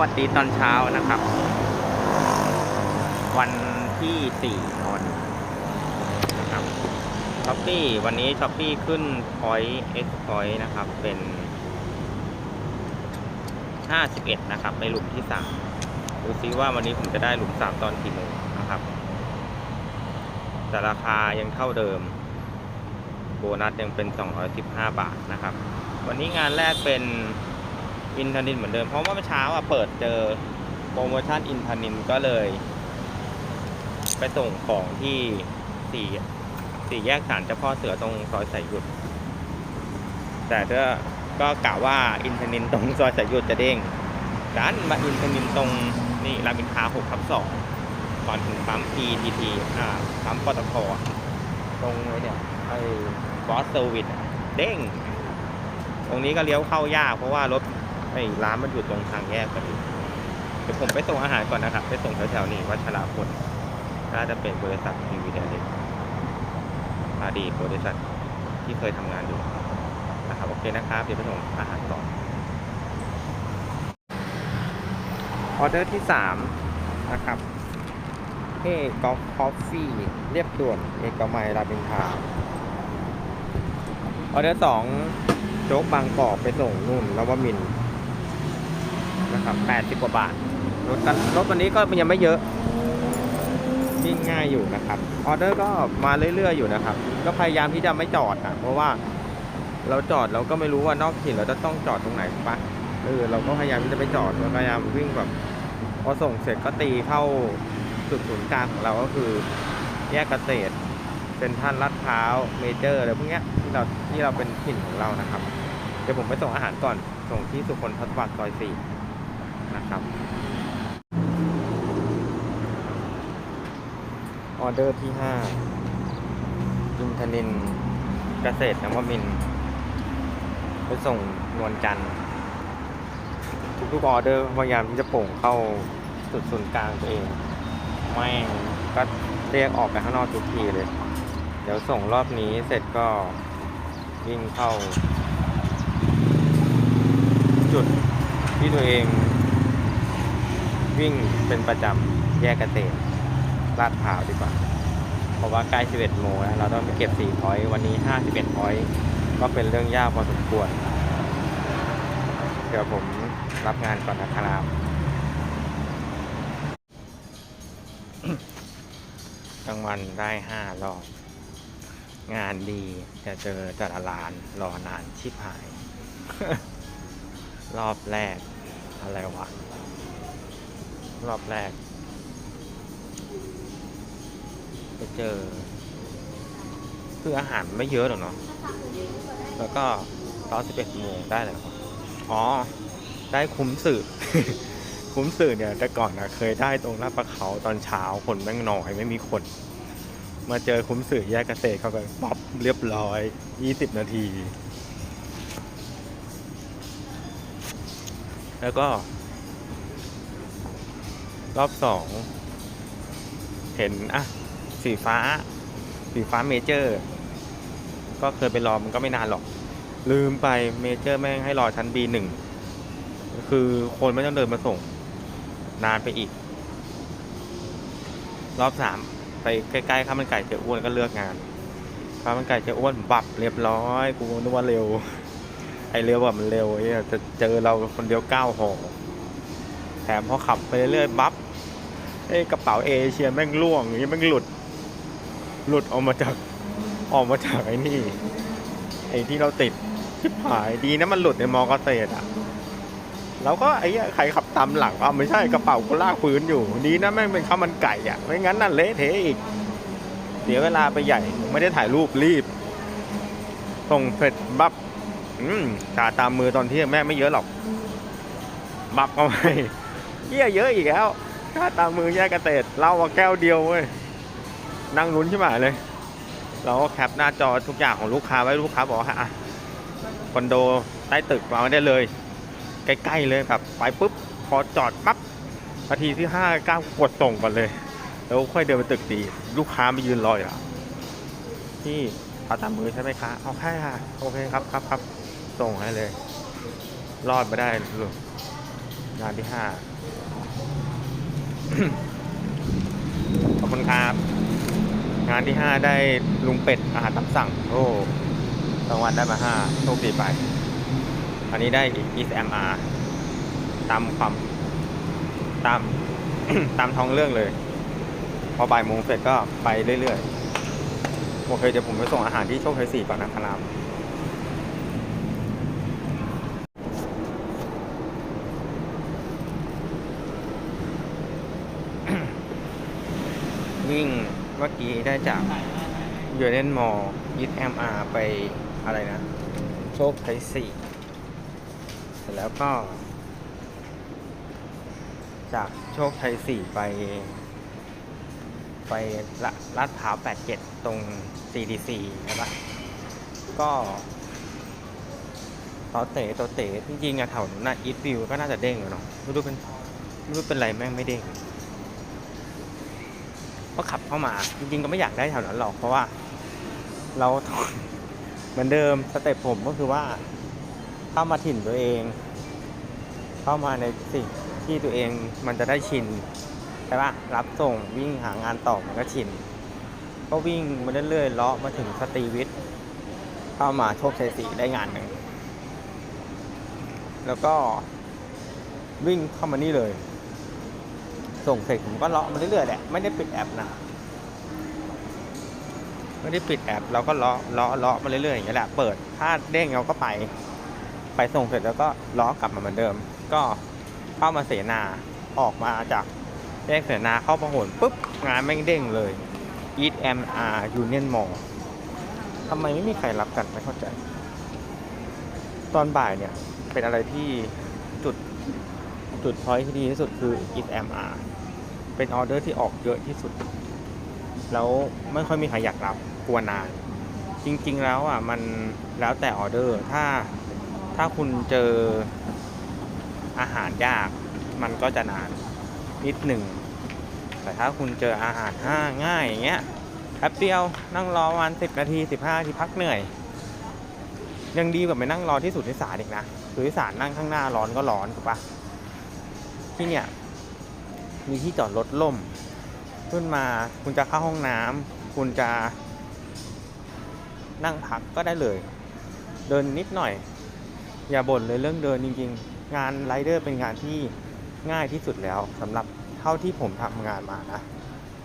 วัสดีตอนเช้านะครับ วันที่สี่นอนนะครับช้อปปี้วันนี้ช้อปปี้ขึ้น point x point นะครับ เป็นห้าสิบเอ็ดนะครับ ในหลุมที่สามดูซิว่าวันนี้ผมจะได้หลุมสามตอนกี่โมงนะครับ แต่ราคายังเท่าเดิม โบนัสยังเป็น215บาทนะครับ วันนี้งานแรกเป็น อินทนินเหมือนเดิม เพราะว่าเมื่อเช้าอะเปิดเจอโปรโมชั่นอินทนินก็เลย ไปส่งของที่สี่สี่แยกสารเจ้าพ่อเสือตรงซอยสายหยุด แต่ก็ก็กะว่าอินทนินตรงซอยสายหยุดจะเด้งดันมาอินทนินตรงนี่รามอินทรา6ทับ2ก่อนถึงปั๊ม PTT อ่าปั๊มปตทตรงไอ้เนี่ยไอ้บอสเซอร์วิสเด้ง ตรงนี้ก็เลี้ยวเข้ายากเพราะว่ารถ ไอ้ร้านมันอยู่ตรงทางแยกพอดีเดี๋ยวผมไปส่งอาหารก่อนนะครับ ไปส่งแถวๆนี้วัชราพลน่าจะเป็นบริษัททีวีเดลิพาดีบริษัทที่เคยทำงานอยู่นะครับโอเคนะครับ เดี๋ยวไปส่งอาหารต่อออเดอร์ที่สามนะครับเฮ้กอล์ฟคอฟฟี่เรียบด่วน เอกมัยรามอินทาออเดอร์สองโจ๊กบางกอกไปส่งนู่นแล้วว่ามิน นะครับแปดสิบกว่าบาท รถกันรถวันนี้ก็ยังไม่เยอะวิ่งง่ายอยู่นะครับ ออเดอร์ก็มาเรื่อยๆอยู่นะครับ ก็พยายามที่จะไม่จอดนะเพราะว่าเราจอดเราก็ไม่รู้ว่านอกถิ่นเราจะต้องจอดตรงไหนปะเออเราก็พยายามที่จะไม่จอดเราพยายามวิ่งแบบพอส่งเสร็จก็ตีเข้าจุดศูนย์กลางของเราก็คือ แยกเกษตรเป็นท่านลาดพร้าวเมเจอร์อะไรพวกเนี้ยที่เราที่เราเป็นถิ่นของเรานะครับ เดี๋ยวผมไปส่งอาหารก่อนส่งที่สุคนทศวรรษซอยสี่ นะครับ ออเดอร์ที่ห้าอินทนินเกษตรนวมิน ไปส่งนวลจันทร์ทุกๆออเดอร์พยายามที่จะโป่งเข้าจุดศูนย์กลางตัวเองไม่ก็เรียกออกไปข้างนอกทุกทีเลย เดี๋ยวส่งรอบนี้เสร็จก็วิ่งเข้า จุดที่ตัวเอง วิ่งเป็นประจำแยกเกษตรลาดพร้าวดีกว่า เพราะว่าใกล้ 11 โมงแล้วเราต้องไปเก็บ 4 พอยต์วันนี้ 51 พอยต์ก็เป็นเรื่องยากพอสมควร เดี๋ยวผมรับงานก่อนนะครับ กลางวันได้ 5 รอบ งานดีจะเจอแต่ละร้านรอนานชิบหาย รอบแรกอะไรวะ รอบแรก ไปเจอ คืออาหารไม่เยอะหรอกเนาะแล้วก็ตอน11โมงได้เลยวะอ๋อ ได้คุ้มสื่อ คุ้มสื่อเนี่ยแต่ก่อนนะเคยได้ตรงลาดประเขาตอนเช้าคนแม่งน้อยไม่มีคน มาเจอคุ้มสื่อแยกเกษตรเข้าไปป๊อปเรียบร้อย 20 นาที แล้วก็ รอบสองเห็นอะสีฟ้า สีฟ้าเมเจอร์ ก็เคยไปรอมันก็ไม่นานหรอก ลืมไปเมเจอร์แม่งให้รอชั้น B1 คือคนไม่ต้องเดินมาส่ง นานไปอีก รอบสามไปใกล้ๆข้าวมันไก่เจ้าอ้วนก็เลือกงานข้าวมันไก่เจ้าอ้วนบับเรียบร้อยกูนึกว่าเร็ว ไอเร็วแบบมันเร็วไอ้จะเจอเราคนเดียวเก้าห่อแถมพอขับไปเรื่อยๆบับ ไอ้กระเป๋าเอเชียแม่งล่วงอย่างนี้แม่งหลุด หลุดออกมาจากออกมาจากไอ้นี่ไอ้ที่เราติดชิบหายดีนะมันหลุดในมอเกษตรอะแล้วก็ไอ้ใครขับตามหลังอ้าวไม่ใช่กระเป๋ากูลากพื้นอยู่ดีนะแม่งเป็นข้าวมันไก่อะไม่งั้นน่ะเละเทะอีกเสียเวลาไปใหญ่ไม่ได้ถ่ายรูปรีบส่งเสร็จบับอืมชาตามมือตอนที่แม่ไม่เยอะหรอก บับเข้าไปเหี้ยเยอะอีกแล้ว ชาตามมือแยกเกษตรเล้ามาแก้วเดียวเว้ยนั่งลุ้นใช่ไหมเลย เราก็แคปหน้าจอทุกอย่างของลูกค้าไว้ลูกค้าบอกว่าอะคอนโดใต้ตึกมาไม่ได้เลย ใกล้ๆเลยแบบไปปุ๊บพอจอดปั๊บนาทีที่ห้าเก้ากดส่งก่อนเลย แล้วค่อยเดินไปตึกดี ลูกค้ามายืนรออยู่อะที่พาตามมือใช่ไหมคะเอาแค่ค่ะโอเคครับครับครับส่งให้เลย รอดไม่ได้ลยนงานที่ห้า ขอบคุณครับ งานที่ห้าได้ลุงเป็ดอาหารตามสั่งโอ้รางวัลได้มาห้าโชคดีไป อันนี้ได้อีสแอมอาตามความตามตามท้องเรื่องเลย พอบ่ายโมงเสร็จก็ไปเรื่อยๆโอเคเดี๋ยวผมไปส่งอาหารที่โชคชัยสี่ก่อนนะครับ วิ่งเมื่อกี้ได้จากยูเนนมอลยิดแอมอาไปอะไรนะ โชคชัยสี่เสร็จแล้วก็ จากโชคชัยสี่ไป ไปละลาดพร้าว87ตรง CDC ใช่ปะก็ต่อเต๋ต่อเต๋จริงๆอะแถวนั้นนะอีทวิวก็น่าจะเด้งอะเนาะไม่รู้เป็นไม่รู้เป็นไรแม่งไม่เด้ง ก็ขับเข้ามา จริง ๆ ก็ไม่อยากได้แถวนั้นหรอก เพราะว่า เราเหมือนเดิมสเต็ปผมก็คือว่าเข้ามาถิ่นตัวเอง เข้ามาในสิ่งที่ตัวเองมันจะได้ชินใช่ปะรับส่งวิ่งหางานต่อมันก็ชิน ก็วิ่งมาเรื่อยๆเลาะมาถึงสตรีวิทย์เข้ามาโชคชัยศรีได้งานหนึ่ง แล้วก็วิ่งเข้ามานี่เลย ส่งเสร็จผมก็เลาะมาเรื่อยๆแหละไม่ได้ปิดแอปนะไม่ได้ปิดแอปเราก็เลาะเลาะเลาะมาเรื่อยๆอย่างนี้แหละเปิดถ้าเด้งเราก็ไป ไปส่งเสร็จแล้วก็เล้อกลับมาเหมือนเดิม ก็เข้ามาเสนาออกมาจากแยกเสนาเข้าประหลปุ๊บงานแม่งเด้งเลย Eat M R Union Mall ทำไมไม่มีใครรับกันไม่เข้าใจ ตอนบ่ายเนี่ยเป็นอะไรที่จุดจุดพอยที่ดีที่สุดคือ Eat M R เป็นออเดอร์ที่ออกเยอะที่สุด แล้วไม่ค่อยมีใครอยากรับกลัวนาน จริง ๆ แล้วอะมันแล้วแต่ออเดอร์ถ้าถ้าคุณเจออาหารยากมันก็จะนานนิดหนึ่ง แต่ถ้าคุณเจออาหารห้าง่ายอย่างเงี้ยแป๊บเดียวนั่งรอวันสิบนาทีสิบห้านาทีพักเหนื่อย ยังดีกว่าไปนั่งรอที่สุดที่สารอีกนะสุดที่สารนั่งข้างหน้าร้อนก็ร้อนถูกปะที่เนี่ย มีที่จอดรถล่ม ขึ้นมาคุณจะเข้าห้องน้ำคุณจะนั่งพักก็ได้เลย เดินนิดหน่อย อย่าบ่นเลยเรื่องเดินจริงๆ งานไรเดอร์เป็นงานที่ง่ายที่สุดแล้วสำหรับเท่าที่ผมทำงานมานะ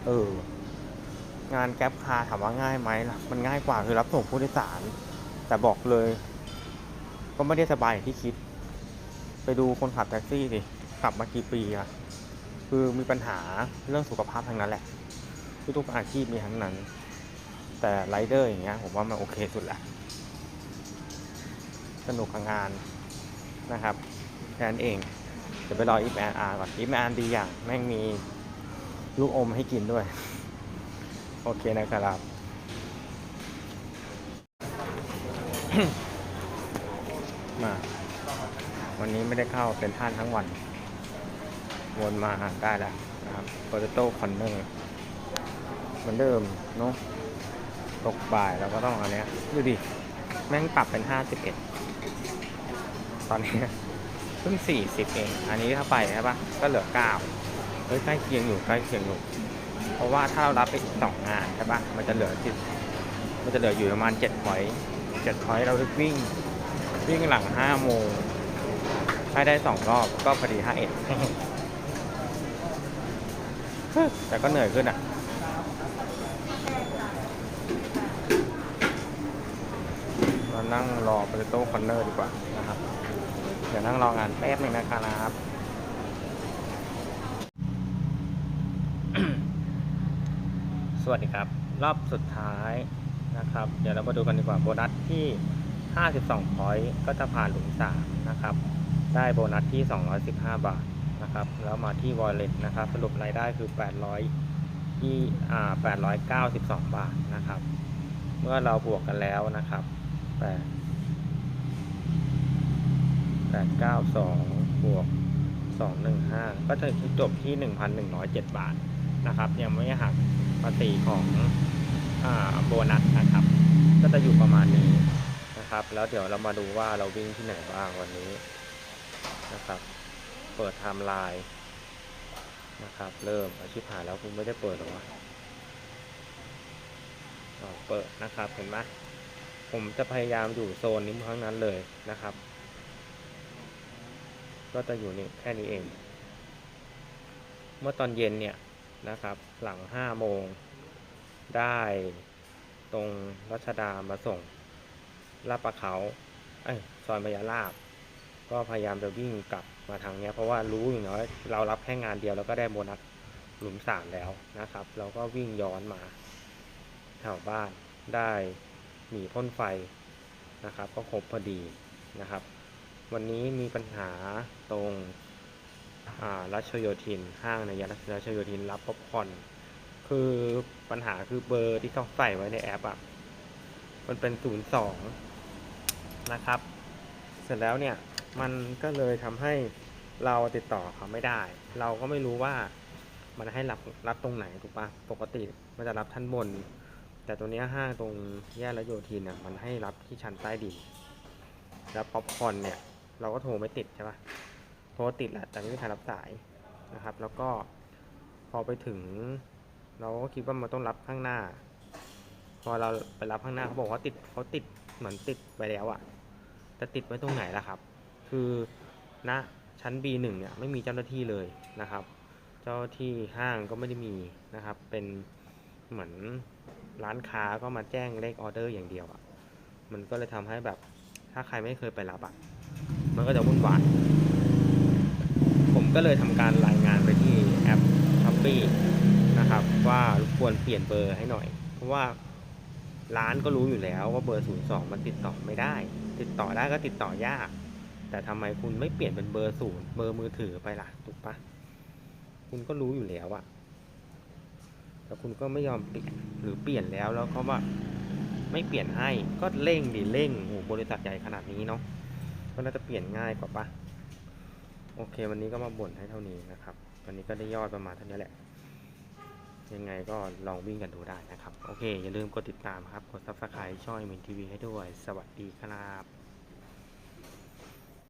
เออ งานแก๊ปคาร์ถามว่าง่ายไหมล่ะ มันง่ายกว่าคือรับส่งผู้โดยสาร แต่บอกเลย ก็ไม่ได้สบายอย่างที่คิด ไปดูคนขับแท็กซี่ดิขับมากี่ปีอะ คือมีปัญหาเรื่องสุขภาพทั้งนั้นแหละ ทุกๆอาชีพมีทั้งนั้น แต่ไรเดอร์อย่างเงี้ยผมว่ามันโอเคสุดแหละสนุกกับงานนะครับแค่นั้นเองเดี๋ยวไปรออีฟแอนอาร์ก่อนอีฟแอนน์ดีอย่างแม่งมีลูกอมให้กินด้วย โอเคนะครับ มา วันนี้ไม่ได้เข้าเป็นท่านทั้งวัน วนมาได้แล้วนะครับ Potato Corner เหมือนเดิมเนาะตกบ่ายเราก็ต้องอาเนี้ยดูดิ แม่งปรับเป็น 51 ตอนนี้เพิ่ง 40 เอง อันนี้ถ้าไปใช่ปะก็เหลือ 9 เฮ้ยใกล้เคียงอยู่ใกล้เคียงอยู่ เพราะว่าถ้าเรารับไปอีก2งานใช่ปะมันจะเหลือจิมันจะเหลืออยู่ประมาณ7พอยต์7พอยต์เราวิ่ง วิ่งหลัง 5 โมงให้ได้ 2 รอบก็พอดี 51 แต่ก็เหนื่อยขึ้นอะเรานั่งรอ Potato Corner ดีกว่านะครับ เดี๋ยวนั่งรองานแป๊บหนึ่งนะครับสวัสดีครับ รอบสุดท้ายนะครับ เดี๋ยวเรามาดูกันดีกว่าโบนัสที่ 52พอยต์ก็จะผ่านหลุม3นะครับ ได้โบนัสที่ 215 บาท นะครับ แล้วมาที่ Wallet นะครับ สรุปรายได้คือ 800ที่อ่า892 บาทนะครับ เมื่อเราบวกกันแล้วนะครับ8 892บวก215 ก็จะจบที่ 1,107 บาทนะครับ ยังไม่หักภาษีของอ่าโบนัสนะครับ ก็จะอยู่ประมาณนี้นะครับ แล้วเดี๋ยวเรามาดูว่าเราวิ่งที่ไหนบ้างวันนี้นะครับ เปิดไทม์ไลน์นะครับ เริ่มอาชีพหายแล้วคุณไม่ได้เปิดหรอวะเปิดนะครับเห็นไหมผมจะพยายามอยู่โซนนี้ทั้งนั้นเลยนะครับ ก็จะอยู่นี่แค่นี้เอง เมื่อตอนเย็นเนี่ยนะครับ หลังห้าโมงได้ตรงรัชดามาส่งลาดประเขา เอ้ยซอยมายาลาบ ก็พยายามจะวิ่งกลับ มาทางเนี้ยเพราะว่ารู้อยู่นะว่าเรารับแค่งานเดียวแล้วก็ได้โบนัสหลุมสามแล้วนะครับ เราก็วิ่งย้อนมาแถวบ้านได้หมีพ่นไฟนะครับ ก็ครบพอดีนะครับ วันนี้มีปัญหาตรงรัชโยธินห้างในยานรัชโยธินรับป๊อปคอนคือปัญหาคือเบอร์ที่เขาใส่ไว้ในแอปอะมันเป็นศูนย์สองนะครับ เสร็จแล้วเนี่ย มันก็เลยทำให้เราติดต่อเขาไม่ได้ เราก็ไม่รู้ว่ามันให้รับรับตรงไหนถูกปะปกติมันจะรับชั้นบน แต่ตัวนี้ห้างตรงแยกรัชโยธินเนี่ยมันให้รับที่ชั้นใต้ดิน แล้วป๊อปคอนเนี่ย เราก็โทรไม่ติดใช่ปะโทรติดแหละแต่ไม่มีใครรับสายนะครับ แล้วก็พอไปถึง เราก็คิดว่ามันต้องรับข้างหน้า พอเราไปรับข้างหน้าเขาบอกว่าติดเขาติดเหมือนติดไปแล้วอะแต่ติดไว้ตรงไหนล่ะครับ คือณชั้น B1 เนี่ยไม่มีเจ้าหน้าที่เลยนะครับ เจ้าที่ห้างก็ไม่ได้มีนะครับ เป็นเหมือนร้านค้าก็มาแจ้งเลขออเดอร์อย่างเดียวอะมันก็เลยทำให้แบบถ้าใครไม่เคยไปรับอะมันก็จะวุ่นวาย ผมก็เลยทำการรายงานไปที่แอป s h อ p e e นะครับ ว่ารบกวนเปลี่ยนเบอร์ให้หน่อย เพราะว่าร้านก็รู้อยู่แล้วว่าเบอร์ 02 มันติดต่อไม่ได้ ติดต่อได้ก็ติดต่อยาก แต่ทำไมคุณไม่เปลี่ยนเป็นเบอร์ศูนย์เบอร์มือถือไปล่ะถูกปะคุณก็รู้อยู่แล้วอะแต่คุณก็ไม่ยอมเปลี่ยนหรือเปลี่ยนแล้วแล้วเขาว่าไม่เปลี่ยนให้ก็เร่งดิเร่งโอ้บริษัทใหญ่ขนาดนี้เนาะก็น่าจะเปลี่ยนง่ายกว่าปะโอเค วันนี้ก็มาบ่นให้เท่านี้นะครับ วันนี้ก็ได้ยอดประมาณเท่านี้แหละ ยังไงก็ลองวิ่งกันดูได้นะครับ โอเค อย่าลืมกดติดตามครับ กด subscribe ช่องมินทีวีให้ด้วย สวัสดีครับ